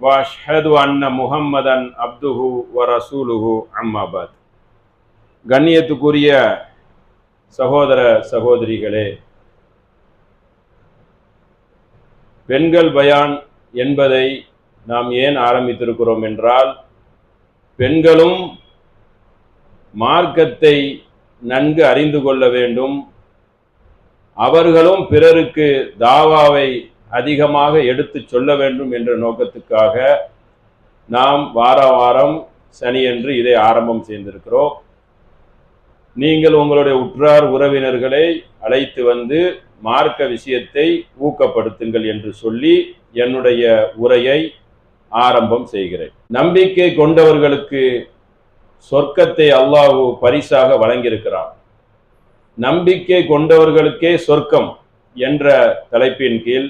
واشهد அன்ன முஹம்மதன் அப்துஹு வ ரசூலுஹு அம்மாபாத் கண்ணியத்துக்குரிய சகோதர சகோதரிகளே பெண்கள் பயான் என்பதை நாம் ஏன் ஆரம்பித்திருக்கிறோம் என்றால் பெண்களும் மார்க்கத்தை நன்கு அறிந்து கொள்ள வேண்டும் அவர்களும் பிறருக்கு தாவாவை அதிகமாக எடுத்துச் சொல்ல வேண்டும் என்ற நோக்கத்துக்காக நாம் வார வாரம் சனியன்று இதை ஆரம்பம் செய்திருக்கிறோம். நீங்கள் உங்களுடைய உற்றார் உறவினர்களை அழைத்து வந்து மார்க்க விஷயத்தை ஊக்கப்படுத்துங்கள் என்று சொல்லி என்னுடைய உரையை ஆரம்பம் செய்கிறேன். நம்பிக்கை கொண்டவர்களுக்கு சொர்க்கத்தை அல்லாஹு பரிசாக வழங்கியிருக்கிறான். நம்பிக்கை கொண்டவர்களுக்கே சொர்க்கம் என்ற தலைப்பின் கீழ்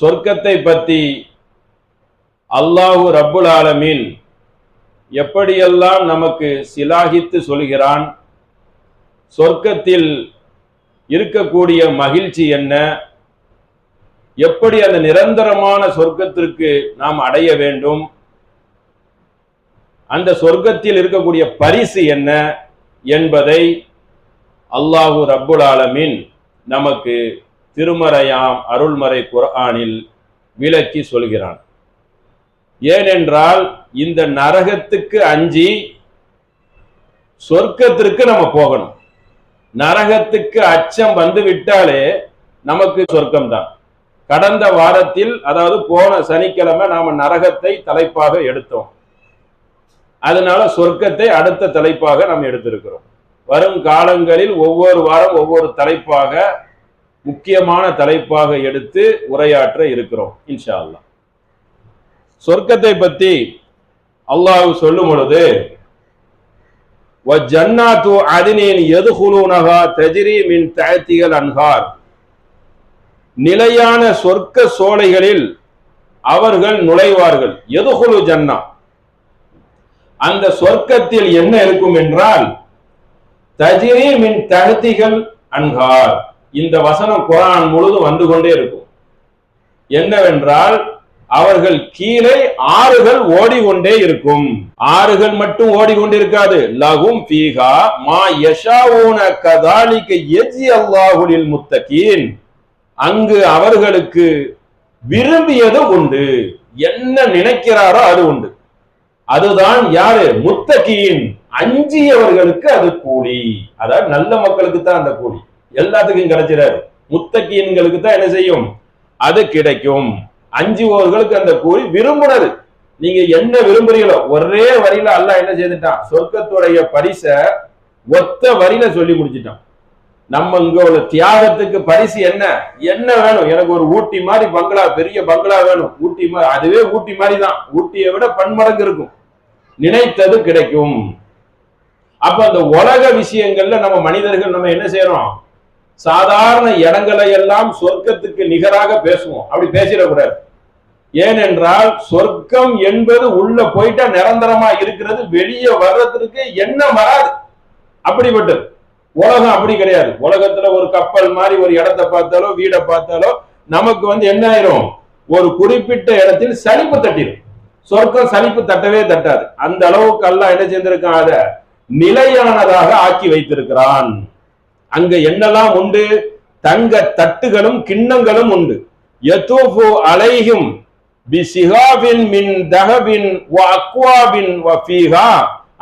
சொர்க்கத்தை பற்றி அல்லாஹு ரப்புல் ஆலமீன் எப்படியெல்லாம் நமக்கு சிலாகித்து சொல்கிறான்? சொர்க்கத்தில் இருக்கக்கூடிய மகிழ்ச்சி என்ன? எப்படி அந்த நிரந்தரமான சொர்க்கத்திற்கு நாம் அடைய வேண்டும்? அந்த சொர்க்கத்தில் இருக்கக்கூடிய பரிசு என்ன என்பதை அல்லாஹு ரப்புல் ஆலமீன் நமக்கு திருமறையாம் அருள்மறை குரானில் விளக்கி சொல்கிறான். ஏனென்றால் இந்த நரகத்துக்கு அஞ்சி சொர்க்கத்திற்கு நம்ம போகணும். நரகத்துக்கு அச்சம் வந்து விட்டாலே நமக்கு சொர்க்கம் தான் கடந்த வாரத்தில் அதாவது போன சனிக்கிழமை நாம நரகத்தை தலைப்பாக எடுத்தோம். அதனால சொர்க்கத்தை அடுத்த தலைப்பாக நாம் எடுத்திருக்கிறோம். வரும் காலங்களில் ஒவ்வொரு வாரம் ஒவ்வொரு தலைப்பாக முக்கியமான தலைப்பாக எடுத்து உரையாற்ற இருக்கிறோம் இன்ஷா அல்லா சொர்க்கத்தை பத்தி அல்லாஹ் சொல்லும் பொழுது ஜன்னாத்து அதினின் எதுகுலூனகா தஜிரி மின் தயத்திகள் அன்ஹார். நிலையான சொர்க்க சோலைகளில் அவர்கள் நுழைவார்கள் எதுகுலு ஜன்னா. அந்த சொர்க்கத்தில் என்ன இருக்கும் என்றால் தஜிரி மின் தகத்திகள் அன்கார் இந்த வசனம் குரான் முழுதும் வந்து கொண்டே இருக்கும். என்னவென்றால் அவர்கள் கீழே ஆறுகள் ஓடிக்கொண்டே இருக்கும். ஆறுகள் மட்டும் ஓடிக்கொண்டிருக்காது லகும் பீகா மா யஷாவுன கதாலிக்க எஜி அல்லாஹுலில் முத்தகீன். அங்கு அவர்களுக்கு விரும்பியது உண்டு. என்ன நினைக்கிறாரோ அது உண்டு. அதுதான் யாரு? முத்தகீன். அஞ்சியவர்களுக்கு அது கூலி. அதாவது நல்ல மக்களுக்கு தான் அந்த கூலி. எல்லாத்துக்கும் கிடைச்சிடாரு முத்தக்கியன்களுக்கு தான் என்ன செய்யும்? அது கிடைக்கும். அஞ்சுபவர்களுக்கு அந்த கூலி விரும்புனது. நீங்க என்ன விரும்புறீங்களோ ஒரே வரியில அல்ல என்ன செய்துட்டான்? சொர்க்கத்துடைய பரிச ஒத்த வரியில சொல்லி முடிச்சிட்டான். நம்ம இங்க உள்ள தியாகத்துக்கு பரிசு என்ன? என்ன வேணும்? எனக்கு ஒரு ஊட்டி மாதிரி பங்களா பெரிய பங்களா வேணும். ஊட்டி மாதிரி அதுவே ஊட்டி மாதிரி தான். ஊட்டியை விட பன்மடங்கு இருக்கும். நினைத்தது கிடைக்கும். அப்ப அந்த உலக விஷயங்கள்ல நம்ம மனிதர்கள் நம்ம என்ன செய்யறோம்? சாதாரண இடங்களை எல்லாம் சொர்க்கத்துக்கு நிகராக பேசுவோம். அப்படி பேசிடக்கூடாது. ஏனென்றால் சொர்க்கம் என்பது உள்ள போயிட்டா நிரந்தரமா இருக்கிறது வெளியே வர்றதுக்கு என்ன வராது. அப்படிப்பட்டது. உலகம் அப்படி கிடையாது. உலகத்துல ஒரு கப்பல் மாதிரி ஒரு இடத்தை பார்த்தாலோ வீடை பார்த்தாலோ நமக்கு வந்து என்ன ஆயிரும்? ஒரு குறிப்பிட்ட இடத்தில் சலிப்பு தட்டிடும் சொர்க்கம் சலிப்பு தட்டவே தட்டாது. அந்த அளவுக்கு எல்லாம் என்ன செய்திருக்கான்? அதை நிலையானதாக ஆக்கி வைத்திருக்கிறான். அங்க என்னெல்லாம் உண்டு? தங்க தட்டுகளும் கிண்ணங்களும் உண்டு. யதூஃபு அலைஹிம் பிசிஹாபின் மின் தஹபின் வ அக்வாபின் வ ஃபீஹா.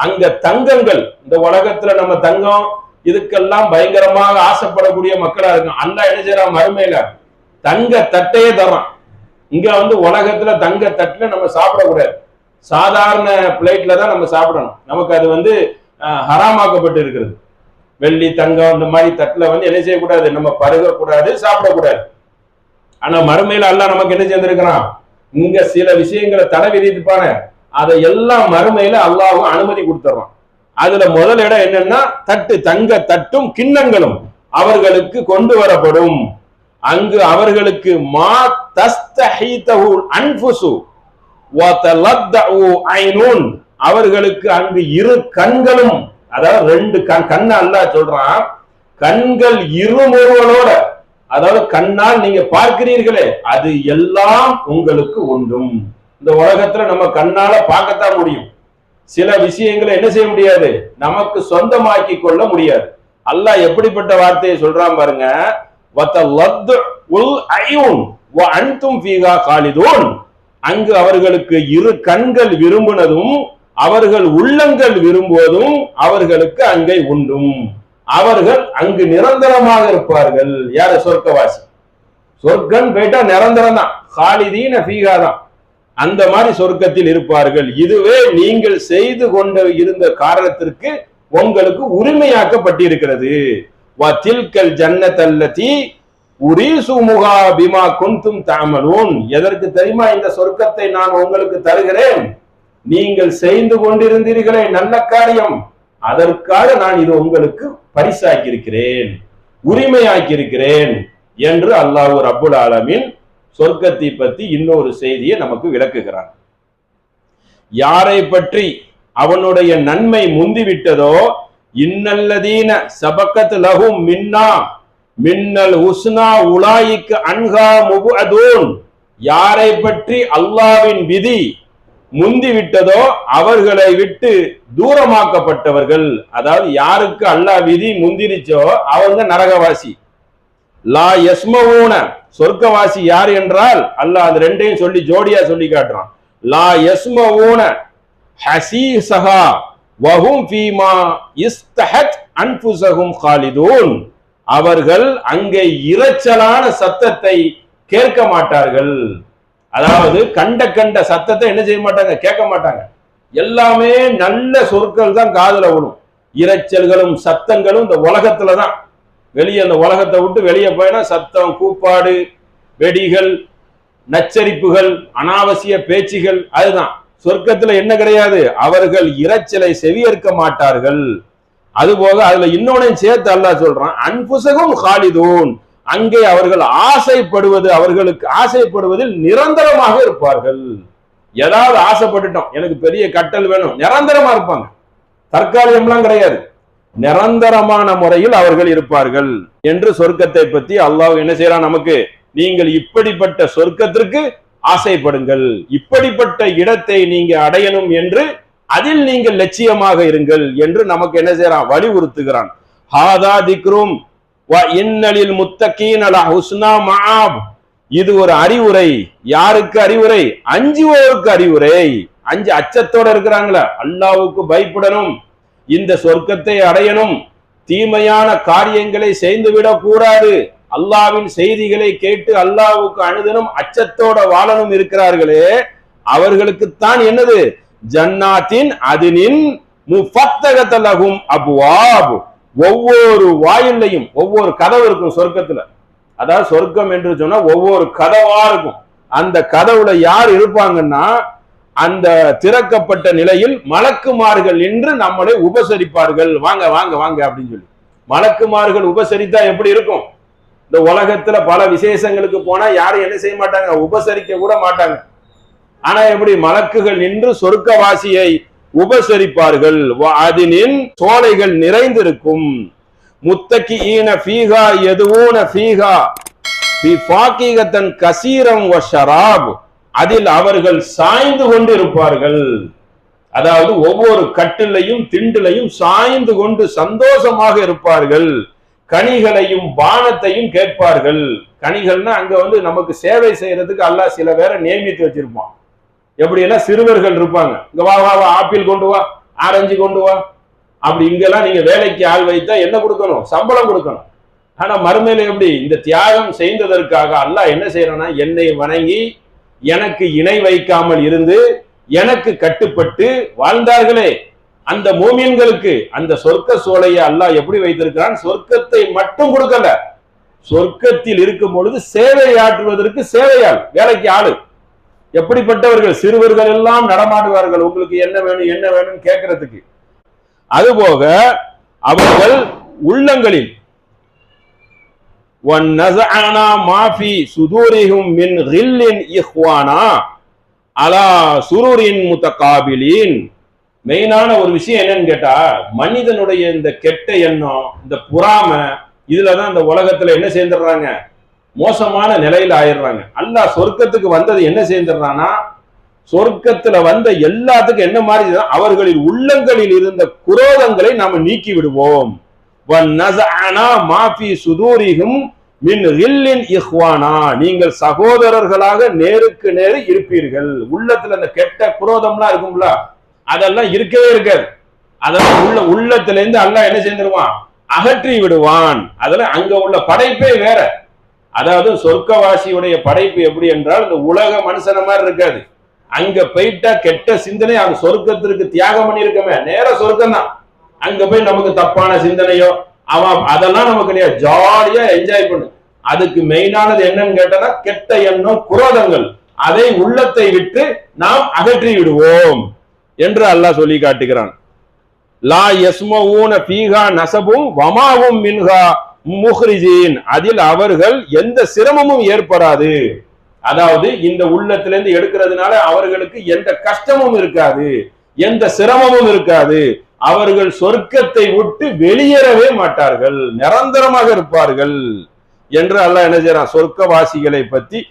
அங்க தங்கங்கள் இந்த உலகத்துல நம்ம தங்கம் இதுக்கெல்லாம் பயங்கரமாக ஆசைப்படக்கூடிய மக்களா இருக்கும் அல்ல என்ன செய்யறான்? மறுமையில தங்க தட்டையே தரான் இங்க வந்து உலகத்துல தங்க தட்டுல நம்ம சாப்பிடக்கூடாது. சாதாரண பிளேட்ல தான் நம்ம சாப்பிடணும். நமக்கு அது வந்து ஹராமாக்கப்பட்டு இருக்கிறது வெள்ளி தங்கம் இந்த மாதிரி தட்டுல வந்து என்ன செய்யக்கூடாது? நம்ம பருகக்கூடாது சாப்பிடக்கூடாது. ஆனா மறுமையில அல்லாஹ் நமக்கு என்ன செஞ்சிருக்கிறான்? இங்க சில விஷயங்களை தடை விதித்துப்பான அதை எல்லாம் மறுமையில அல்லாவும் அனுமதி கொடுத்துறான் அதுல முதல் இடம் என்னன்னா தட்டு தங்க தட்டும் கிண்ணங்களும் அவர்களுக்கு கொண்டு வரப்படும். அங்கு அவர்களுக்கு மா தஸ்தஹீதஹு அன்ஃபுசு வ தலத்தஉ ஐனூன். அவர்களுக்கு அங்கு இரு கண்களும் அதாவது ரெண்டு கண் கண்ணு அல்லா சொல்றான். கண்கள் இருமுருவலோட. அதாவது கண்ணால் நீங்க பார்க்கிறீர்களே அது எல்லாம் உங்களுக்கு உண்டும். இந்த உலகத்துல நம்ம கண்ணால பார்க்கத்தான் முடியும். சில விஷயங்களை என்ன செய்ய முடியாது? நமக்கு சொந்தமாக்கி கொள்ள முடியாது. அல்லாஹ் எப்படிப்பட்ட வார்த்தையை சொல்றான் பாருங்க. வத்த லத்து உல் ஐயூன் ஓ அன்தும் ஃபீகா காலிதூன். அங்கு அவர்களுக்கு இரு கண்கள் விரும்பினதும் அவர்கள் உள்ளங்கள் விரும்புவதும் அவர்களுக்கு அங்கே உண்டும். அவர்கள் அங்கு நிரந்தரமாக இருப்பார்கள். யாரு? சொர்க்கவாசி. சொர்க்கம் போயிட்டா நிரந்தரம் தான் ஹாலிதீன ஃபீகா தான் அந்த மாதிரி சொர்க்கத்தில் இருப்பார்கள். இதுவே நீங்கள் செய்து கொண்டு இருந்த காரணத்திற்கு உங்களுக்கு உரிமையாக்கப்பட்டிருக்கிறது. வத்தில்கல் ஜன்னத்தல்லதி உரீசு முகா பிமா குந்தும் தாமலூன் எதற்கு தெரியுமா இந்த சொர்க்கத்தை நான் உங்களுக்கு தருகிறேன்? நீங்கள் செய்து கொண்டிருந்தீர்களே நல்ல காரியம். அதற்காக நான் இது உங்களுக்கு பரிசாக்கி இருக்கிறேன் உரிமையாக்கி இருக்கிறேன் என்று அல்லாஹ் அபுல் ஆலமின் சொர்க்கத்தை பத்தி இன்னொரு செய்தியை நமக்கு விளக்குகிறான். யாரை பற்றி அவனுடைய நன்மை முந்திவிட்டதோ இன்னல்லதீன சபக்கத் லஹும் மின்னா மின்னல் உஸ்னா உலாய்க்கு அன்ஹா முபுஅதூன். யாரை பற்றி அல்லாவின் விதி முந்திவிட்டதோ அவர்களை விட்டு தூரமாக்கப்பட்டவர்கள் அதாவது யாருக்கு அல்லாஹ் விதி முந்திரிச்சோ அவங்க நரகவாசி. லா யஸ்மவூன சொர்க்கவாசி யார் என்றால் அல்லாஹ் அது ரெண்டையும் சொல்லி ஜோடியா சொல்லி காட்டுறான். லா யஸ்மவூன ஹசீசஹா வஹும் ஃபீமா இஸ்தஹத் அன்புசஹும் காலிதூன் அவர்கள் அங்கே இரைச்சலான சத்தத்தை கேட்க மாட்டார்கள். அதாவது கண்ட கண்ட சத்தத்தை என்ன செய்ய மாட்டாங்க? கேட்க மாட்டாங்க. எல்லாமே நல்ல சொற்கள் தான் காதல விடும் இரைச்சல்களும் சத்தங்களும் இந்த உலகத்துல தான். வெளியே அந்த உலகத்தை விட்டு வெளியே போயினா சத்தம் கூப்பாடு வெடிகள் நச்சரிப்புகள் அனாவசிய பேச்சுகள் அதுதான். சொர்க்கத்துல என்ன கிடையாது? அவர்கள் இரைச்சலை செவியேற்க மாட்டார்கள். அதுபோக அதுல இன்னொன்னு சேர்த்து அல்லா சொல்றான் அன்புசகும் ஹாலிதூன். அங்கே அவர்கள் ஆசைப்படுவது அவர்களுக்கு ஆசைப்படுவதில் நிரந்தரமாக இருப்பார்கள். ஏதாவது ஆசைப்பட்டுட்டோம் எனக்கு பெரிய கட்டல் வேணும் நிரந்தரமா இருப்பாங்க. தற்காலிகம்லாம் கிடையாது. நிரந்தரமான முறையில் அவர்கள் இருப்பார்கள். என்று சொர்க்கத்தை பத்தி அல்லாஹ் என்ன செய்யறான் நமக்கு? நீங்கள் இப்படிப்பட்ட சொர்க்கத்திற்கு ஆசைப்படுங்கள். இப்படிப்பட்ட இடத்தை நீங்க அடையணும் என்று அதில் நீங்கள் லட்சியமாக இருங்கள் என்று நமக்கு என்ன செய்யறான் வலியுறுத்துகிறான். ஹாதா திக்ரும் இன்னலில் முத்தகீன் அலா ஹுஸ்னா மஆப் இது ஒரு அறிவுரை. யாருக்கு அறிவுரை? அஞ்சுவோருக்கு அறிவுரை. அஞ்சு அச்சத்தோட இருக்கிறாங்களா. அல்லாவுக்கு பயப்படணும். இந்த சொர்க்கத்தை அடையணும். தீமையான காரியங்களை செய்துவிடக் கூடாது. அல்லாவின் செய்திகளை கேட்டு அல்லாவுக்கு அணுதனும் அச்சத்தோட வாழனும் இருக்கிறார்களே. அவர்களுக்குத்தான் என்னது? ஜன்னாத்தின் அதினின் முஃபத்தகத்தலகும் அபுவாபு. ஒவ்வொரு வாயிலையும் ஒவ்வொரு கதவு இருக்கும் சொர்க்கத்துல. அதாவது சொர்க்கம் என்று சொன்னா ஒவ்வொரு கதவா இருக்கும். அந்த கதவுல யார் இருப்பாங்கன்னா அந்த திறக்கப்பட்ட நிலையில் மலக்குமார்கள் என்று நம்மளை உபசரிப்பார்கள். வாங்க வாங்க வாங்க அப்படின்னு சொல்லி. மலக்குமார்கள் உபசரித்தா எப்படி இருக்கும்? இந்த உலகத்துல பல விசேஷங்களுக்கு போனா யாரும் என்ன செய்ய மாட்டாங்க? உபசரிக்க கூட மாட்டாங்க. ஆனா எப்படி? மலக்குகள் நின்று சொர்க்கவாசியை உபசரிப்பார்கள். அதனின் சோலைகள் நிறைந்திருக்கும். முத்தக்கி ஈன ஃபீகா எதுவூன ஃபீகா ஃபாக்கிகத்தன் கசீரம் வ ஷராப். அதில் அவர்கள் சாய்ந்து கொண்டு இருப்பார்கள் அதாவது ஒவ்வொரு கட்டிலையும் திண்டிலையும் சாய்ந்து கொண்டு சந்தோஷமாக இருப்பார்கள். கனிகளையும் பானத்தையும் கேட்பார்கள். கனிகள்னா அங்க வந்து நமக்கு சேவை செய்யறதுக்கு அல்லாஹ் சில பேரை நியமித்து வச்சிருப்பான். எப்படின்னா சிறுவர்கள் இருப்பாங்க? இங்க வா வா வா ஆப்பிள் கொண்டு வா ஆரஞ்சு கொண்டு வா. அப்படி இங்கெல்லாம் நீங்க வேலைக்கு ஆள் வைத்தா என்ன கொடுக்கணும்? சம்பளம் கொடுக்கணும். ஆனா மறுமையில எப்படி? இந்த தியாகம் செய்ததற்காக அல்லாஹ் என்ன செய்யறான்னா என்னை வணங்கி எனக்கு இணை வைக்காமல் இருந்து எனக்கு கட்டுப்பட்டு வாழ்ந்தார்களே. அந்த மூமியன்களுக்கு அந்த சொர்க்க சோலையை அல்லாஹ் எப்படி வைத்திருக்கிறான்? சொர்க்கத்தை மட்டும் கொடுக்கல. சொர்க்கத்தில் இருக்கும் பொழுது சேவை ஆற்றுவதற்கு சேவையாள் வேலைக்கு ஆளு. எப்படிப்பட்டவர்கள் சிறுவர்கள் எல்லாம் நடமாடுவார்கள்? உங்களுக்கு என்ன வேணும் என்ன வேணும் கேட்கறதுக்கு. அதுபோக அவர்கள் உள்ளங்களில் மெயினான ஒரு விஷயம் என்னன்னு கேட்டா மனிதனுடைய இந்த கெட்ட எண்ணம் இந்த புறாம இதுலதான் இந்த உலகத்துல என்ன சேர்ந்துடுறாங்க? மோசமான நிலையில ஆயிடுறாங்க. அல்லாஹ் சொர்க்கத்துக்கு வந்தது என்ன சேர்ந்துடுறான்னா சொர்க்கத்துல வந்த எல்லாத்துக்கும் என்ன மாதிரி அவர்களில் உள்ளங்களில் இருந்த குரோதங்களை நாம நீக்கி விடுவோம். மாஃபி சுதூரிகும் மின் ஹில்லின் இஹ்வானா. நீங்கள் சகோதரர்களாக நேருக்கு நேரு இருப்பீர்கள். உள்ளத்துல அந்த கெட்ட குரோதம்லாம் இருக்கும்ல அதெல்லாம் இருக்கவே இருக்காது. அதெல்லாம் உள்ள உள்ளத்துல இருந்து அல்ல என்ன செஞ்சிருவான் அகற்றி விடுவான். அதெல்லாம் அங்க உள்ள படைப்பே வேற. அதாவது சொர்க்கவாசியுடைய படைப்பு எப்படி என்றால் இந்த உலக மனுஷன மாதிரி இருக்காது. அங்க போயிட்டா கெட்ட சிந்தனை அந்த சொர்க்கத்திற்கு தியாகம் பண்ணியிருக்கமே. நேர சொர்க்கம் தான் அங்க போய் நமக்கு தப்பான சிந்தனையோ அவன் அதெல்லாம் நமக்கு கிடையாது ஜாலியா என்ஜாய் பண்ணு. அதுக்கு மெயினானது என்னன்னு கேட்டா கெட்ட எண்ணம் குரோதங்கள். அதை உள்ளத்தை விட்டு நாம் அகற்றி விடுவோம் என்று அல்லாஹ் சொல்லி காட்டுகிறான். லா யஸ்மஊன பீகா நசபும் வமாவும் மின்ஹா. முஹ்ரிஜீன். அதில் அவர்கள் எந்த சிரமமும் ஏற்படாது. அதாவது இந்த உள்ளத்திலிருந்து எடுக்கிறதுனால அவர்களுக்கு எந்த கஷ்டமும் இருக்காது. எந்த சிரமமும் இருக்காது. அவர்கள் சொர்க்கத்தை விட்டு வெளியேறவே மாட்டார்கள். நிரந்தரமாக இருப்பார்கள். என்று அல்லாஹ் என்ன செய்யறான் சொர்க்கவாசிகளை பத்தி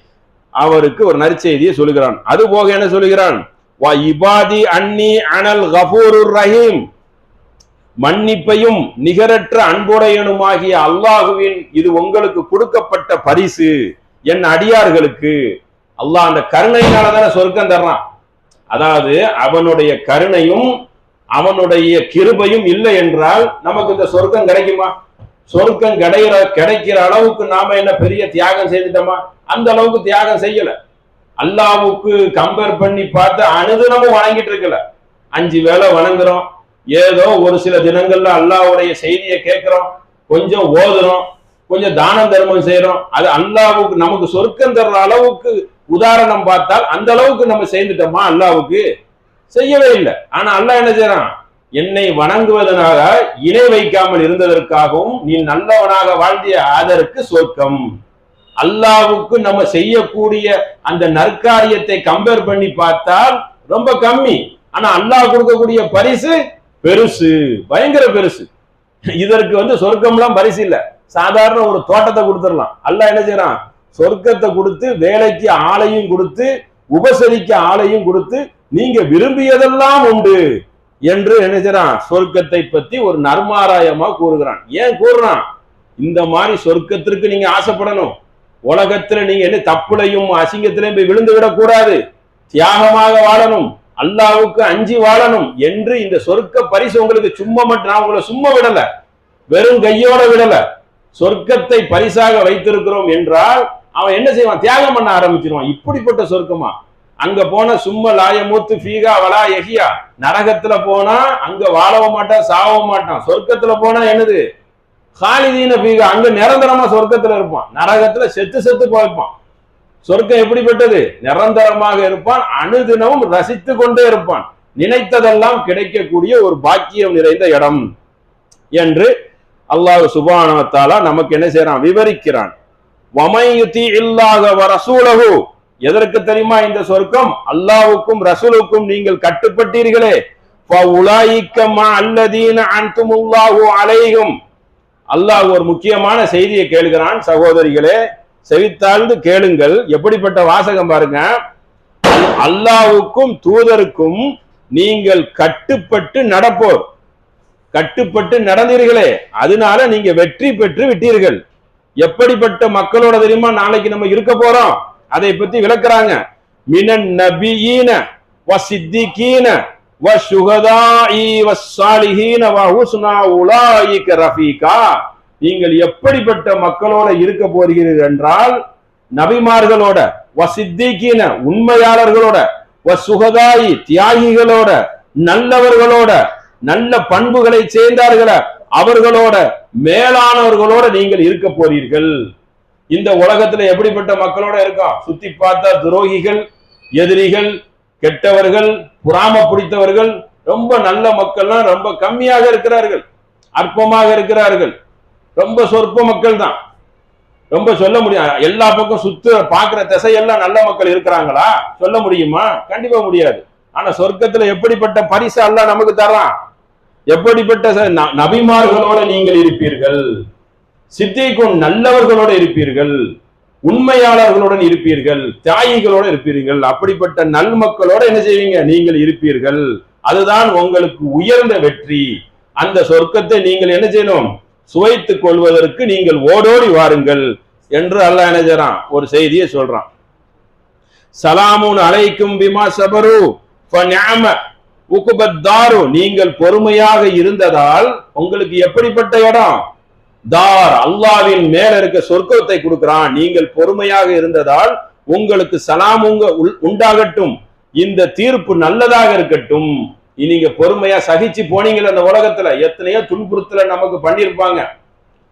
அவருக்கு ஒரு நற்செய்தியை சொல்லுகிறான். அது போக என்ன சொல்லுகிறான்? வா இபாதி அன்னி அனல் கபூருர் ரஹீம். மன்னிப்பையும் நிகரற்ற அன்புடையனுமாகிய அல்லாஹுவின் இது உங்களுக்கு கொடுக்கப்பட்ட பரிசு என் அடியார்களுக்கு. அல்லாஹ் அந்த கருணையினால தானே சொர்க்கம் தர்றான். அதாவது அவனுடைய கருணையும் அவனுடைய கிருபையும் இல்லை என்றால் நமக்கு இந்த சொர்க்கம் கிடைக்குமா? சொர்க்கம் கிடைக்கிற கிடைக்கிற அளவுக்கு நாம என்ன பெரிய தியாகம் செய்துட்டோமா? அந்த அளவுக்கு தியாகம் செய்யல. அல்லாவுக்கு கம்பேர் பண்ணி பார்த்து அனுதினமும் வணங்கிட்டு இருக்கல. அஞ்சு வேலை வணங்குறோம். ஏதோ ஒரு சில தினங்கள்ல அல்லாவுடைய செய்தியை கேட்கிறோம் கொஞ்சம் ஓதுறோம் கொஞ்சம் தானம் தர்மம் செய்யறோம் அது அல்லாவுக்கு நமக்கு சொர்க்கம் தர்ற அளவுக்கு உதாரணம் பார்த்தால் அந்த அளவுக்கு நம்ம செய்துட்டோமா அல்லாவுக்கு? செய்யவே இல்லை. ஆனா அல்லாஹ் என்ன செய்யறான் என்னை வணங்குவதனால இணை வைக்காமல் இருந்ததற்காகவும் நீ நல்லவனாக வாழ்ந்திய அதற்கு சொர்க்கம். அல்லாவுக்கு நம்ம செய்யக்கூடிய அந்த நற்காரியத்தை கம்பேர் பண்ணி பார்த்தால் ரொம்ப கம்மி. ஆனா அல்லாஹ் கொடுக்கக்கூடிய பரிசு பெருசு பயங்கர பெருசு. இதற்கு வந்து சொர்க்கம்லாம் பரிசு இல்லை. சாதாரண ஒரு தோட்டத்தை கொடுத்துடலாம். அல்ல என்ன செய்யறான்? சொர்க்கத்தை கொடுத்து வேலைக்கு ஆளையும் கொடுத்து உபசரிக்க ஆளையும் கொடுத்து நீங்க விரும்பியதெல்லாம் உண்டு என்று என்ன செய்யறான்? சொர்க்கத்தை பத்தி ஒரு நர்மாராயமா கூறுகிறான். ஏன் கூறுறான்? இந்த மாதிரி சொர்க்கத்திற்கு நீங்க ஆசைப்படணும். உலகத்துல நீங்க என்ன தப்புலையும் அசிங்கத்திலையும் போய் விழுந்து விடக்கூடாது. தியாகமாக வாழணும். அல்லாவுக்கு அஞ்சி வாழணும் என்று இந்த சொர்க்க பரிசு உங்களுக்கு சும்மா மட்டும் நான் உங்களை சும்மா விடல. வெறும் கையோட விடல. சொர்க்கத்தை பரிசாக வைத்திருக்கிறோம் என்றால் அவன் என்ன செய்வான்? தியாகம் பண்ண ஆரம்பிச்சிருவான். இப்படிப்பட்ட சொர்க்கமா? அங்க போன சும்மா லாயமூத்து ஃபீகா வலா எஹியா நரகத்துல போனா அங்க வாழவும் மாட்டான் சாவ மாட்டான். சொர்க்கத்துல போனா என்னது? ஹாலிதீன ஃபீகா. அங்க நிரந்தரமா சொர்க்கத்துல இருப்பான். நரகத்துல செத்து செத்து போய்ப்பான் சொர்க்கம் எப்படிப்பட்டது? நிரந்தரமாக இருப்பான் அனுதினமும் ரசித்து கொண்டே இருப்பான். நினைத்ததெல்லாம் கிடைக்கக்கூடிய ஒரு பாக்கியம் நிறைந்த இடம் என்று அல்லாஹ் சுபானவத்தாலா நமக்கு என்ன செய்யறான் விவரிக்கிறான். வமையுத்தி இல்லாத ரசூலகு எதற்கு தெரியுமா இந்த சொர்க்கம்? அல்லாவுக்கும் ரசூலுக்கும் நீங்கள் கட்டுப்பட்டீர்களே. அல்லாஹ் ஒரு முக்கியமான செய்தியை கேளுகிறான் சகோதரிகளே. செவித்தாழ்ந்து கேளுங்கள். எப்படிப்பட்ட வாசகம் பாருங்க. அல்லாவுக்கும் தூதருக்கும் நீங்கள் கட்டுப்பட்டு நடப்போர். கட்டுப்பட்டு நடந்தீர்களே. அதனால நீங்க வெற்றி பெற்று விட்டீர்கள். எப்படிப்பட்ட மக்களோட தெரியுமா? நாளைக்கு நம்ம இருக்க போறோம். அதை பத்தி விளக்குறாங்க. மினன் நபியீன வ சித்திகீன வ சுகதாயி வ சாலிஹீன வ ஹுஸ்னா உலாயிக ரஃபீகா. நீங்கள் எப்படிப்பட்ட மக்களோட இருக்க போகிறீர்கள் என்றால் நபிமார்களோட வ உண்மையாளர்களோட வ சுகதாயி தியாகிகளோட நல்லவர்களோட நல்ல பண்புகளை சேர்ந்தார்கள அவர்களோட மேலானவர்களோட நீங்கள் இருக்க போறீர்கள். இந்த உலகத்துல எப்படிப்பட்ட மக்களோட இருக்கோம் சுத்தி பார்த்தா துரோகிகள் எதிரிகள் கெட்டவர்கள் புறாம பிடித்தவர்கள் ரொம்ப நல்ல மக்கள்லாம் ரொம்ப கம்மியாக இருக்கிறார்கள் அற்பமாக இருக்கிறார்கள். ரொம்ப சொற்ப மக்கள் தான் ரொம்ப சொல்ல முடியும் எல்லா பக்கம் சுத்து பாக்குற திசையெல்லாம் நல்ல மக்கள் இருக்கிறாங்களா? சொல்ல முடியுமா? கண்டிப்பா முடியாது. ஆனா சொர்க்கத்துல எப்படிப்பட்ட பரிசு எல்லாம் நமக்கு தர்றான் எப்படிப்பட்ட நபிமார்களோட நீங்கள் இருப்பீர்கள். சித்திக்கும் நல்லவர்களோட இருப்பீர்கள். உண்மையாளர்களுடன் இருப்பீர்கள். தியாகிகளோட இருப்பீர்கள். அப்படிப்பட்ட நல் மக்களோட என்ன செய்வீங்க? நீங்கள் இருப்பீர்கள். அதுதான் உங்களுக்கு உயர்ந்த வெற்றி. அந்த சொர்க்கத்தை நீங்கள் என்ன செய்யணும்? சுவைத்துக் கொள்வதற்கு நீங்கள் ஓடோடி வாருங்கள் என்று அல்லாஹ் என்ன ஒரு செய்தியை சொல்றான். சலாமுன் அலைக்கும் பிமா சபரு உக்குபத்தாரு நீங்கள் பொறுமையாக இருந்ததால் உங்களுக்கு எப்படிப்பட்ட இடம்? தார். அல்லாவின் மேல இருக்க சொர்க்கத்தை கொடுக்கிறான். நீங்கள் பொறுமையாக இருந்ததால் உங்களுக்கு சலாம் உங்க உள்- உண்டாகட்டும். இந்த தீர்ப்பு நல்லதாக இருக்கட்டும். நீங்க பொறுமையா சகிச்சு போனீங்கல்ல அந்த உலகத்துல. எத்தனையோ துன்புறுத்தல நமக்கு பண்ணியிருப்பாங்க.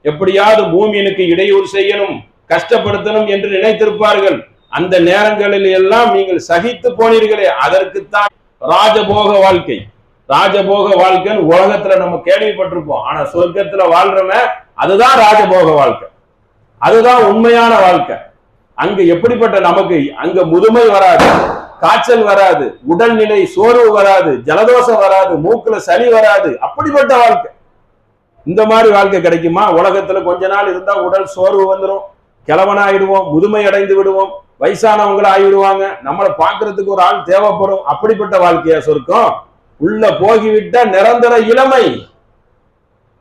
எப்படியாவது பூமியனுக்கு இடையூறு செய்யணும் கஷ்டப்படுத்தணும் என்று நினைத்திருப்பார்கள். அந்த நேரங்களில் எல்லாம் நீங்கள் சகித்து போனீர்களே அதற்குத்தான் ராஜபோக வாழ்க்கை. ராஜபோக வாழ்க்கைன்னு உலகத்துல நம்ம கேள்விப்பட்டிருப்போம். ஆனா சொர்க்கத்துல வாழ்றவன் அதுதான் ராஜபோக வாழ்க்கை. அதுதான் உண்மையான வாழ்க்கை. அங்க எப்படிப்பட்ட நமக்கு அங்க முதுமை வராது. காய்ச்சல் வராது உடல்நிலை சோர்வு வராது ஜலதோஷம் வராது மூக்குல சளி வராது அப்படிப்பட்ட வாழ்க்கை. இந்த மாதிரி வாழ்க்கை கிடைக்குமா? உலகத்துல கொஞ்ச நாள் இருந்தா உடல் சோர்வு வந்துடும் கிழவனாயிடுவோம் முதுமை அடைந்து விடுவோம் வயசானவங்களா ஆகிவிடுவாங்க நம்மளை பாக்குறதுக்கு ஒரு ஆள் தேவைப்படும் அப்படிப்பட்ட வாழ்க்கையா சொர்க்கம்? உள்ள போகிவிட்ட நிரந்தர இளமை.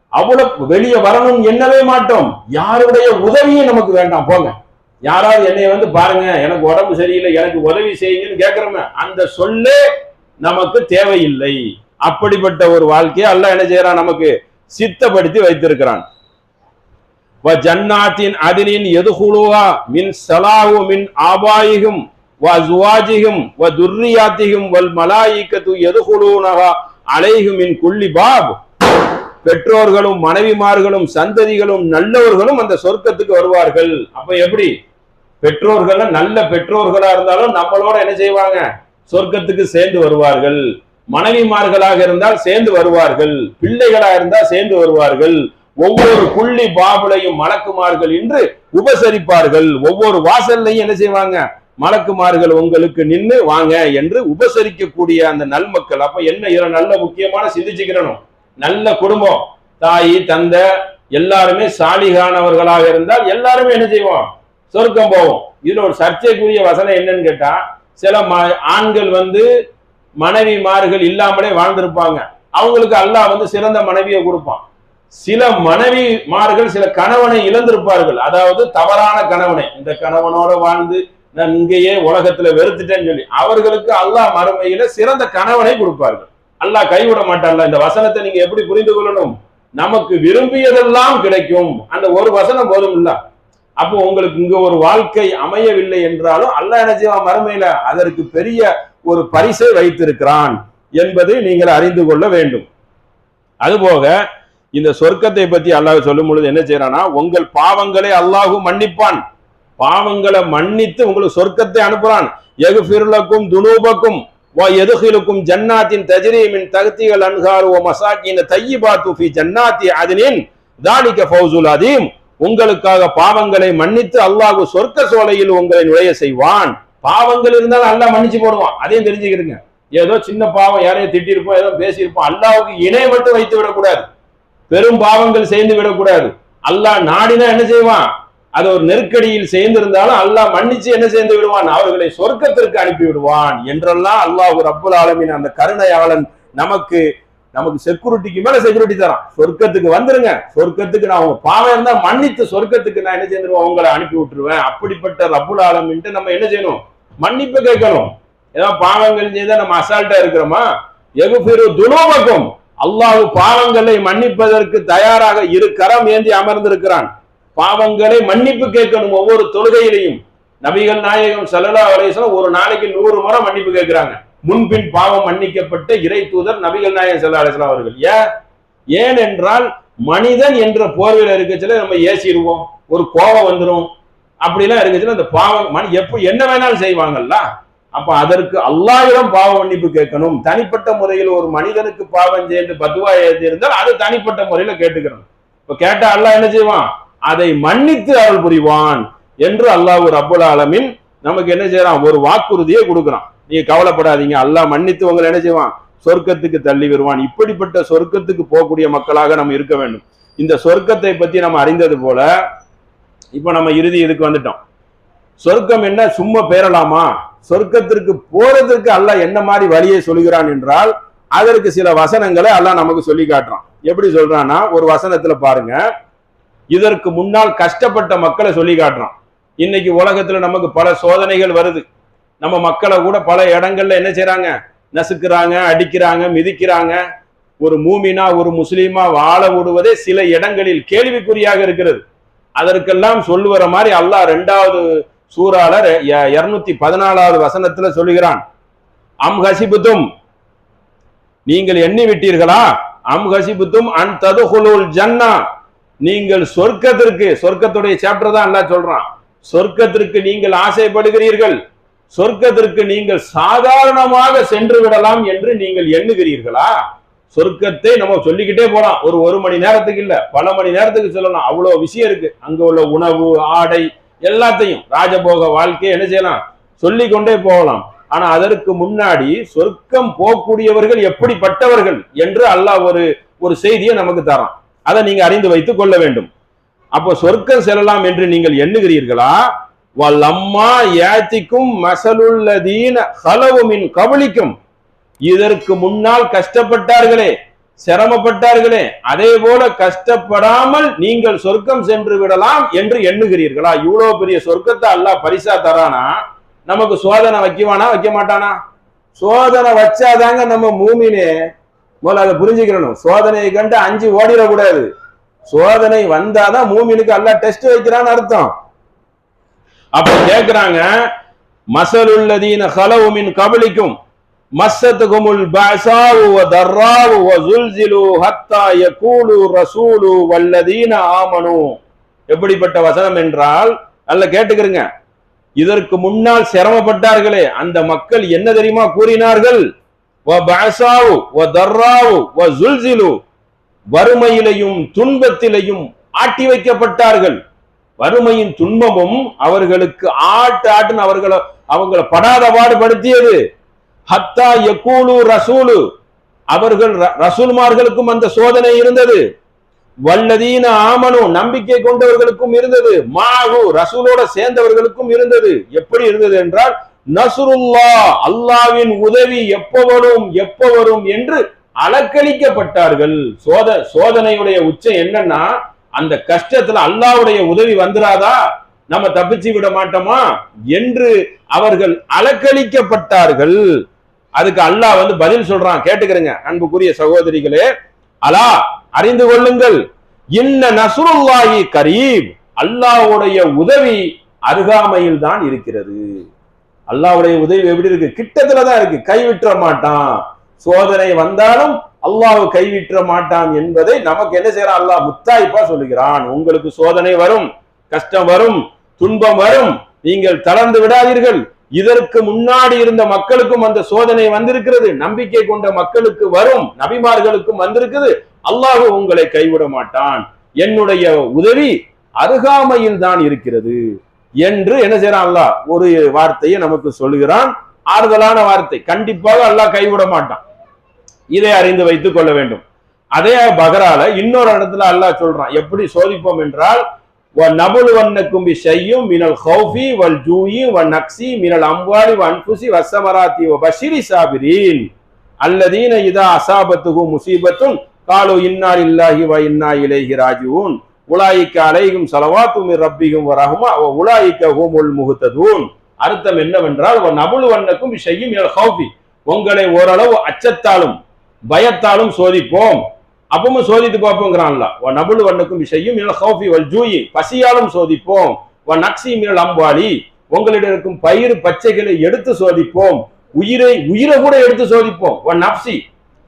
அவ்வளவு வெளியே வரணும் எண்ணவே மாட்டோம். யாருடைய உதவியும் நமக்கு வேண்டாம். போங்க. யாராவது என்னை வந்து பாருங்க எனக்கு உடம்பு சரியில்லை எனக்கு உதவி செய்யுங்கன்னு கேட்கிறோமே அந்த சொல்லே நமக்கு தேவையில்லை. அப்படிப்பட்ட ஒரு வாழ்க்கையை அல்ல என்ன செய்யறான்? நமக்கு சித்தப்படுத்தி வைத்திருக்கிறான். வ ஜன்னாத்தின் அதினின் எதுகுழுவா மின் சலாஹு மின் ஆபாயிகும் வ சுவாஜிகும் வ துர்ரியாத்திகும் வல் மலாயிக்கத்து எதுகுழுனகா அலைகும் மின் குள்ளி பாப். பெற்றோர்களும் மனைவிமார்களும் சந்ததிகளும் நல்லவர்களும் அந்த சொர்க்கத்துக்கு வருவார்கள். அப்ப எப்படி? பெற்றோர்கள் நல்ல பெற்றோர்களா இருந்தாலும் நம்மளோட என்ன செய்வாங்க? சொர்க்கத்துக்கு சேர்ந்து வருவார்கள். மனைவிமார்களாக இருந்தால் சேர்ந்து வருவார்கள். பிள்ளைகளா இருந்தால் சேர்ந்து வருவார்கள். ஒவ்வொரு புள்ளி பாபுலையும் மலக்குமார்கள் என்று உபசரிப்பார்கள். ஒவ்வொரு வாசல்லையும் என்ன செய்வாங்க? மலக்குமார்கள் உங்களுக்கு நின்று வாங்க என்று உபசரிக்கக்கூடிய அந்த நல்மக்கள். அப்ப என்ன? நல்ல முக்கியமான சிந்திச்சுக்கிறனும் நல்ல குடும்பம். தாய் தந்தை எல்லாருமே சாலிகானவர்களாக இருந்தால் எல்லாருமே என்ன செய்வோம்? சொர்க்கம் போவோம். இதுல ஒரு சர்ச்சைக்குரிய வசனம் என்னன்னு கேட்டா சில ஆண்கள் வந்து மனைவிமார்கள் இல்லாமலே வாழ்ந்திருப்பாங்க. அவங்களுக்கு அல்லாஹ் வந்து சிறந்த மனைவியை கொடுப்பான். சில மனைவிமார்கள் சில கணவனை இழந்திருப்பார்கள். அதாவது தவறான கணவனை. இந்த கணவனோட வாழ்ந்து நான் இங்கேயே உலகத்துல வெறுத்துட்டேன்னு சொல்லி அவர்களுக்கு அல்லாஹ் மறுமையில சிறந்த கணவனை கொடுப்பார்கள். அல்லாஹ் கைவிட மாட்டான்ல. இந்த வசனத்தை நீங்க எப்படி புரிந்து கொள்ளணும்? நமக்கு விரும்பியதெல்லாம் கிடைக்கும். அந்த ஒரு வசனம் போதும் இல்ல அப்போ உங்களுக்கு இங்க ஒரு வாழ்க்கை அமையவில்லை என்றாலும் அல்லாஹ் என்ன மறுமையில அதற்கு பெரிய ஒரு பரிசை வைத்திருக்கிறான் என்பதை நீங்கள் அறிந்து கொள்ள வேண்டும். அதுபோக இந்த சொர்க்கத்தை பத்தி அல்லாஹ் சொல்லும் பொழுது என்ன செய்யறானா உங்கள் பாவங்களை அல்லாஹு மன்னிப்பான். பாவங்களை மன்னித்து உங்களுக்கு சொர்க்கத்தை அனுப்புறான். எகுஃபிருலக்கும் துனூபக்கும் எதுகிலுக்கும் ஜன்னாத்தின் தஜ்ரீமின் தகுதிகள் அன்கார் ஓ மசாக்கின் தையிபாத்து ஃபி ஜன்னாத்தி அதனின் தாலிக்க ஃபௌசுல் அதீம். உங்களுக்காக பாவங்களை மன்னித்து அல்லாஹு சொர்க்க சோலையில் உங்களை நுழைய செய்வான். பாவங்கள் இருந்தாலும் அல்லாஹ் மன்னிச்சு போடுவான். அதையும் தெரிஞ்சுக்கிறீங்க ஏதோ சின்ன பாவம் யாரையும் திட்டிருப்போம் ஏதோ பேசியிருப்போம். அல்லாவுக்கு இணை மட்டும் வைத்து விடக்கூடாது. பெரும் பாவங்கள் சேர்ந்து விடக்கூடாது. அல்லாஹ் நாடினா என்ன செய்வான்? அது ஒரு நெருக்கடியில் சேர்ந்திருந்தாலும் அல்லாஹ் மன்னிச்சு என்ன சேர்ந்து விடுவான்? அவர்களை சொர்க்கத்திற்கு அனுப்பி விடுவான் என்றெல்லாம் அல்லாஹ் ரப்புல் ஆலமின் அந்த கருணையாளன் நமக்கு நமக்கு செக்யூரிட்டிக்கு மேல செக்யூரிட்டி தரான். சொர்க்கத்துக்கு வந்துருங்க. சொர்க்கத்துக்கு நான் உங்க பாவம் இருந்தா மன்னித்து சொர்க்கத்துக்கு நான் என்ன செஞ்சிருவேன் உங்களை அனுப்பி விட்டுருவேன். அப்படிப்பட்ட ரபுல் ஆலமின்ட்டு நம்ம என்ன செய்யணும்? மன்னிப்பு கேட்கணும். ஏதோ பாவங்கள் செய்தா நம்ம அசால்ட்டா இருக்கிறோமா? எகுபிரு துணோபக்கம் அல்லாஹு பாவங்களை மன்னிப்பதற்கு தயாராக இரு கரம் ஏந்தி அமர்ந்திருக்கிறான். பாவங்களை மன்னிப்பு கேட்கணும் ஒவ்வொரு தொழுகையிலையும். நபிகள் நாயகம் செல்லலா அலைஹிஸ்ஸலாம் ஒரு நாளைக்கு நூறு முறை மன்னிப்பு கேட்கிறாங்க. முன்பின் பாவம் மன்னிக்கப்பட்ட இறை தூதர் நபிகள் நாயகம் சல்லா அலிஸ்லாம் அவர்கள். ஏன்? ஏன் என்றால் மனிதன் என்ற போர்வையில் இருக்கச்சுல நம்ம ஏசிடுவோம் ஒரு கோபம் வந்துடும் அப்படிலாம் இருக்கச்சுல அந்த பாவம் மனி எப்போ என்ன வேணாலும் செய்வாங்கல்ல? அப்ப அதற்கு அல்லாயிரம் பாவ மன்னிப்பு கேட்கணும். தனிப்பட்ட முறையில் ஒரு மனிதனுக்கு பாவம் செய்து பத்துவா இருந்தால் அது தனிப்பட்ட முறையில கேட்டுக்கணும். இப்ப கேட்டா அல்லாஹ் என்ன செய்வான்? அதை மன்னித்து அருள் புரிவான் என்று அல்லாஹ் ஒரு அப்புல் ஆலமின் நமக்கு என்ன செய்யறான் ஒரு வாக்குறுதியை கொடுக்குறான். நீங்க கவலைப்படாதீங்க. அல்லாஹ் மன்னித்து உங்களை என்ன செய்வான்? சொர்க்கத்துக்கு தள்ளி வருவான் இப்படிப்பட்ட சொர்க்கத்துக்கு போகக்கூடிய மக்களாக நம்ம இருக்க வேண்டும். இந்த சொர்க்கத்தை பத்தி நம்ம அறிந்தது போல இப்ப நம்ம இறுதி இதுக்கு வந்துட்டோம். சொர்க்கம் என்ன? சும்மா பேரலாமா? சொர்க்கத்திற்கு போறதுக்கு அல்ல என்ன மாதிரி வழியை சொல்கிறான் என்றால் அதற்கு சில வசனங்களை எல்லாம் நமக்கு சொல்லி காட்டுறான். எப்படி சொல்றான்னா ஒரு வசனத்துல பாருங்க. இதற்கு முன்னால் கஷ்டப்பட்ட மக்களை சொல்லி காட்டுறான். இன்னைக்கு உலகத்துல நமக்கு பல சோதனைகள் வருது. நம்ம மக்களை கூட பல இடங்கள்ல என்ன செய்யறாங்க நசுக்கிறாங்க அடிக்கிறாங்க மிதிக்கிறாங்க. ஒரு மூமினா ஒரு முஸ்லீமா வாழ விடுவதே சில இடங்களில் கேள்விக்குறியாக இருக்கிறது. அதற்கெல்லாம் சொல்லுவர மாதிரி அல்லாஹ் ரெண்டாவது சூறாளர் இருநூத்தி பதினாலாவது வசனத்துல சொல்லுகிறான். அம் ஹசிபுத்தும் நீங்கள் எண்ணி விட்டீர்களா? அம் ஹசிபுத்தும் அன் ததுகுலுல் ஜன்னா. நீங்கள் சொர்க்கத்திற்கு சொர்க்கத்துடைய சாப்டர் தான் எல்லாம் சொல்றான். சொர்க்கத்திற்கு நீங்கள் ஆசைப்படுகிறீர்கள். சொர்க்கத்திற்கு நீங்கள் சாதாரணமாக சென்று விடலாம் என்று நீங்கள் எண்ணுகிறீர்களா? சொர்க்கத்தை நம்ம சொல்லிக்கிட்டே போலாம். ஒரு ஒரு மணி நேரத்துக்கு இல்ல பல மணி நேரத்துக்கு சொல்லலாம். அவ்வளவு விஷயம் இருக்கு. அங்க உள்ள உணவு ஆடை எல்லாத்தையும் ராஜபோக வாழ்க்கையை என்ன செய்யலாம்? சொல்லி கொண்டே போகலாம். ஆனா அதற்கு முன்னாடி சொர்க்கம் போகக்கூடியவர்கள் எப்படிப்பட்டவர்கள் என்று அல்லாஹ் ஒரு ஒரு செய்தியை நமக்கு தரான். அதை நீங்க அறிந்து வைத்துக் கொள்ள வேண்டும். அப்போ சொர்க்கம் செல்லலாம் என்று நீங்கள் எண்ணுகிறீர்களா? வல்லம்மா ஏத்திக்கும் மசலுள்ளதீன ஹலவுமின் கபலிக்கும் இதற்கு முன்னால் கஷ்டப்பட்டார்களே சிரமப்பட்டார்களே அதே போல கஷ்டப்படாமல் நீங்கள் சொர்க்கம் சென்று விடலாம் என்று எண்ணுகிறீர்களா? இவ்வளவு பெரிய சொர்க்கத்தை அல்ல பரிசா தரானா? நமக்கு சோதனை வைக்குவானா வைக்க மாட்டானா? சோதனை வச்சாதாங்க நம்ம மூமினே முதல்ல அதை புரிஞ்சுக்கிறணும். சோதனையை கண்டு அஞ்சு ஓடிடக்கூடாது. சோதனை வந்தாதான் மூமினுக்கு எல்லாம் டெஸ்ட் வைக்கிறான்னு அர்த்தம். அப்ப கேட்கிறாங்க மசலுள்ளதீன ஹலவுமின் கபலிக்கும் மஸ்ஸத்துகுமுல் பஅசாவு வ தர்ராவு வ ஜுல்ஜிலு ஹத்தா யகூலு ரசூலு வல்லதீன ஆமனு. எப்படிப்பட்ட வசனம் என்றால் நல்ல கேட்டுக்கிறங்க இதற்கு முன்னால் சிரமப்பட்டார்களே அந்த மக்கள் என்ன தெரியுமா கூறினார்கள்? வ பஅசாவு வ தர்ராவு வ ஸுல்ஸிலு வறுமையிலையும் துன்பத்திலையும் ஆட்டி வைக்கப்பட்டார்கள் வறுமையின் துன்பமும் அவர்களுக்கு ஆட்டு ஆட்டுன்னு அவர்களை அவங்களை படாத பாடுபடுத்தியது. ஹத்தா எக்கூலு ரசூலு. அவர்கள் ரசூல்மார்களுக்கும் அந்த சோதனை இருந்தது. வல்லதீன ஆமனு நம்பிக்கை கொண்டவர்களுக்கும் இருந்தது. மாகு ரசூலோட சேர்ந்தவர்களுக்கும் இருந்தது. எப்படி இருந்தது என்றால் நசுருல்லா அல்லாவின் உதவி எப்ப வரும் எப்ப வரும் என்று அலக்களிக்கப்பட்டார்கள் சோத சோதனையுடைய உச்சம் என்னன்னா அந்த கஷ்டத்துல அல்லாவுடைய உதவி வந்துடாதா நம்ம தப்பிச்சு விட மாட்டோமா? என்று அவர்கள் அலக்களிக்கப்பட்டார்கள் அதுக்கு அல்லாஹ் வந்து பதில் சொல்றான். கேட்டுக்கிறங்க அன்புக்குரிய சகோதரிகளே. அலா அறிந்து கொள்ளுங்கள். இன்ன நசுருல்லாஹி கரீப் அல்லாஹ்வுடைய உதவி அருகாமையில் தான் இருக்கிறது. அல்லாஹ்வுடைய உதவி எப்படி இருக்கு? கிட்டத்துல தான் இருக்கு. கைவிட்டுற மாட்டான். சோதனை வந்தாலும் அல்லாஹ் கைவிட்டுற மாட்டான் என்பதை நமக்கு என்ன செய்யறான் அல்லாஹ் முத்தாய்ப்பா சொல்லுகிறான். உங்களுக்கு சோதனை வரும் கஷ்டம் வரும் துன்பம் வரும். நீங்கள் தளர்ந்து விடாதீர்கள். இதற்கு முன்னாடி இருந்த மக்களுக்கும் அந்த சோதனை வந்திருக்கிறது. நம்பிக்கை கொண்ட மக்களுக்கு வரும் நபிமார்களுக்கும் வந்திருக்குது. அல்லாஹு உங்களை கைவிட மாட்டான். என்னுடைய உதவி அருகாமையில் தான் இருக்கிறது என்று என்ன செய்யறான் அல்லாஹ் ஒரு வார்த்தையை நமக்கு சொல்லுகிறான். ஆறுதலான வார்த்தை. கண்டிப்பாக அல்லாஹ் கைவிட மாட்டான். இதை அறிந்து வைத்துக் கொள்ள வேண்டும். அதே பகரால இன்னொரு இடத்துல அல்லாஹ் சொல்றான் எப்படி சோதிப்போம் என்றால் நபுலுவன்னக்கும் செய்யும் மினல் ஹௌஃபி வல் ஜூயி வ நக்சி மினல் அம்வாலி வ அன்புசி வசமராத்தி வ பஷிரி சாபிரீன். அல்லதீன இதா அசாபத்துகு முசீபத்தும் காலு இன்னா இல்லாஹி வ இன்னா இலேஹி ராஜிஊன். உலாயிக்க அலைகும் சலவாத்து ரப்பிகும் வ ரஹ்மா வ உலாயிக்க ஹுமுல் முகுத்ததூன் அர்த்தம் என்னவென்றால் வ நபுலுவன்னக்கும் செய்யும் மினல் ஹௌஃபி உங்களை ஓரளவு அச்சத்தாலும் பயத்தாலும் சோதிப்போம். அப்பவும் சோதித்து பார்ப்போங்கிறான்ல. வ நபுலு வண்ணுக்கும் விஷயம் மினல் ஹௌஃபி வல் ஜூயி பசியாலும் சோதிப்போம். வ நக்சி மினல் அம்பாலி உங்களிடம் இருக்கும் பயிர் பச்சைகளை எடுத்து சோதிப்போம். உயிரை உயிரை கூட எடுத்து சோதிப்போம். வ நப்சி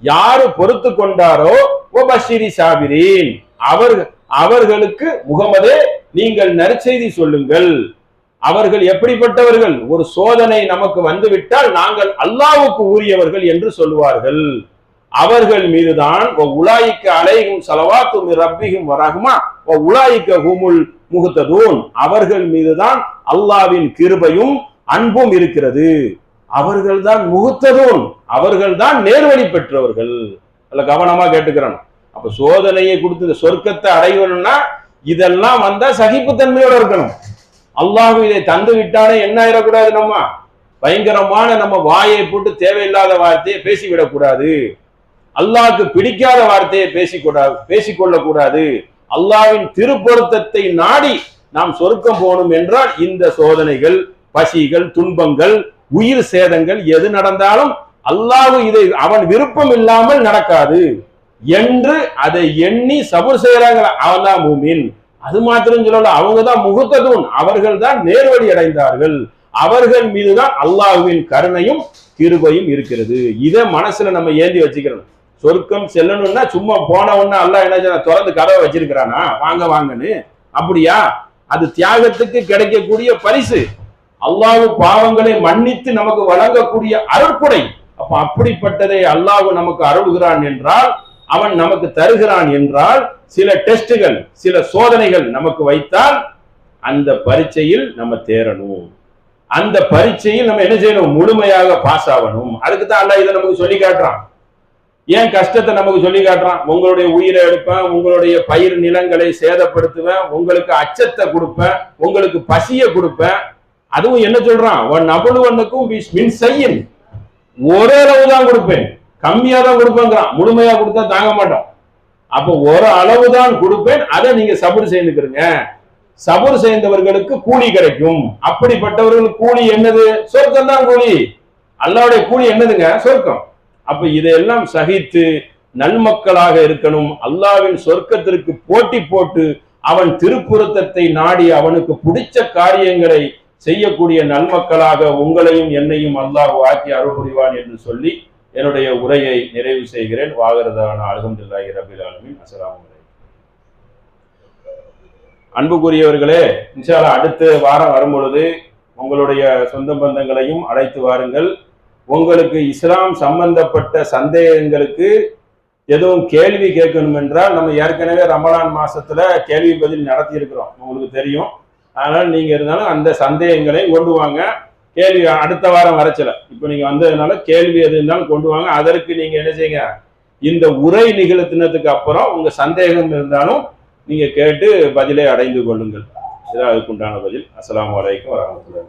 யாரு பொறுத்து கொண்டாரோ ஓ பஷிரி சாபிரீன். அவர் அவர்களுக்கு முகமதே நீங்கள் நற்செய்தி சொல்லுங்கள். அவர்கள் எப்படிப்பட்டவர்கள்? ஒரு சோதனை நமக்கு வந்துவிட்டால் நாங்கள் அல்லாவுக்கு உரியவர்கள் என்று சொல்லுவார்கள். அவர்கள் மீதுதான் உலாய்க்க அலைகும் செலவாத்தும் ரப்பிகும் வரகுமா உலாய்க்க ஹுமுல் முகுத்ததூன் அவர்கள் மீதுதான் அல்லாவின் கிருபையும் அன்பும் இருக்கிறது. அவர்கள்தான் முகுத்ததூன் அவர்கள்தான் நேர்வழி பெற்றவர்கள். அல்ல கவனமா கேட்டுக்கிறோம். அப்ப சோதனையை கொடுத்து இந்த சொர்க்கத்தை அடையணும்னா இதெல்லாம் வந்தா சகிப்புத்தன்மையோட இருக்கணும். அல்லாஹ் இதை தந்து விட்டானே என்ன ஆயிடக்கூடாது நம்ம? பயங்கரமான நம்ம வாயை போட்டு தேவையில்லாத வார்த்தையை பேசிவிடக்கூடாது. அல்லாஹ்க்கு பிடிக்காத வார்த்தையை பேசிக்கூடாது பேசிக்கொள்ளக்கூடாது. அல்லாவின் திருப்பொருத்தத்தை நாடி நாம் சொர்க்கம் போகணும் என்றால் இந்த சோதனைகள் பசிகள் துன்பங்கள் உயிர் சேதங்கள் எது நடந்தாலும் அல்லாஹ் இதை அவன் விருப்பம் இல்லாமல் நடக்காது என்று அதை எண்ணி சபர் செய்யறாங்க அவன் தான் மூமின். அது மாத்திரம் சொல்லல அவங்க தான் முகத்ததும் அவர்கள் தான் நேர்வழி அடைந்தார்கள். அவர்கள் மீதுதான் அல்லாஹுவின் கருணையும் கிருபையும் இருக்கிறது. இதை மனசுல நம்ம ஏந்தி வச்சுக்கிறோம் சொர்க்கம் செல்லணும்னா சும்மா போன உடனே அல்லாஹ் என்ன திறந்து கதவை வச்சிருக்கிறானா? வாங்க வாங்கன்னு. அப்படியா? அது தியாகத்துக்கு கிடைக்கக்கூடிய பரிசு. அல்லாஹு பாவங்களை மன்னித்து நமக்கு வழங்கக்கூடிய அருட்புடை அப்ப அப்படிப்பட்டதை அல்லாஹ் நமக்கு அருள்கிறான் என்றால் அவன் நமக்கு தருகிறான் என்றால் சில டெஸ்டுகள் சில சோதனைகள் நமக்கு வைத்தால் அந்த பரீட்சையில் நம்ம தேரணும் அந்த பரீட்சையில் நம்ம என்ன செய்யணும்? முழுமையாக பாஸ் ஆகணும். அதுக்கு தான் அல்லாஹ் இதை நமக்கு சொல்லி காட்டுறான். ஏன் கஷ்டத்தை நமக்கு சொல்லி காட்டுறான்? உங்களுடைய உயிரை எடுப்பேன் உங்களுடைய பயிர் நிலங்களை சேதப்படுத்துவேன் உங்களுக்கு அச்சத்தை கொடுப்பேன் உங்களுக்கு பசியை கொடுப்பேன். அதுவும் என்ன சொல்றான்? உன் நபுலுவனுக்கும் மின் செய்யும் ஒரே அளவு தான் கொடுப்பேன். கம்மியா தான் கொடுப்பேங்கிறான். முழுமையா கொடுத்தா தாங்க மாட்டோம் அப்போ ஒரு அளவு தான் கொடுப்பேன். அதை நீங்க சபுர் செய்துக்கிறீங்க சபுர் செய்தவர்களுக்கு கூலி கிடைக்கும். அப்படிப்பட்டவர்களுக்கு கூலி என்னது? சொர்க்கம் தான் கூலி. அல்லாவுடைய கூலி என்னதுங்க? சொர்க்கம். அப்ப இதையெல்லாம் சகித்து நன்மக்களாக இருக்கணும். அல்லாவின் சொர்க்கத்திற்கு போட்டி போட்டு அவன் திருப்புறத்தத்தை நாடி அவனுக்கு பிடிச்ச காரியங்களை செய்யக்கூடிய நன்மக்களாக உங்களையும் என்னையும் அல்லாஹ் ஆக்கி அருள் புரிவான் என்று சொல்லி என்னுடைய உரையை நிறைவு செய்கிறேன். வாகரதான அலகம்துல்லாஹி ரபில் ஆலமின். அஸ்ஸலாமு அன்புக்குரியவர்களே இன்ஷால்லா அடுத்த வாரம் வரும் பொழுது உங்களுடைய சொந்த பந்தங்களையும் அழைத்து வாருங்கள். உங்களுக்கு இஸ்லாம் சம்பந்தப்பட்ட சந்தேகங்களுக்கு எதுவும் கேள்வி கேட்கணும் என்றால் நம்ம ஏற்கனவே ரமலான் மாசத்துல கேள்வி பதில் நடத்தி இருக்கிறோம் உங்களுக்கு தெரியும். அதனால நீங்க இருந்தாலும் அந்த சந்தேகங்களை கொண்டு வாங்க. கேள்வி அடுத்த வாரம் வரச்சல இப்போ நீங்க வந்ததுனால கேள்வி எது இருந்தாலும் கொண்டு வாங்க. அதற்கு நீங்க என்ன செய்யுங்க? இந்த உரை நிகழ்த்தினதுக்கு அப்புறம் உங்க சந்தேகம் இருந்தாலும் நீங்க கேட்டு பதிலை அடைந்து கொள்ளுங்கள். இதான் அதுக்குண்டான பதில். அஸ்லாம் அலைக்கும் வரமத்துல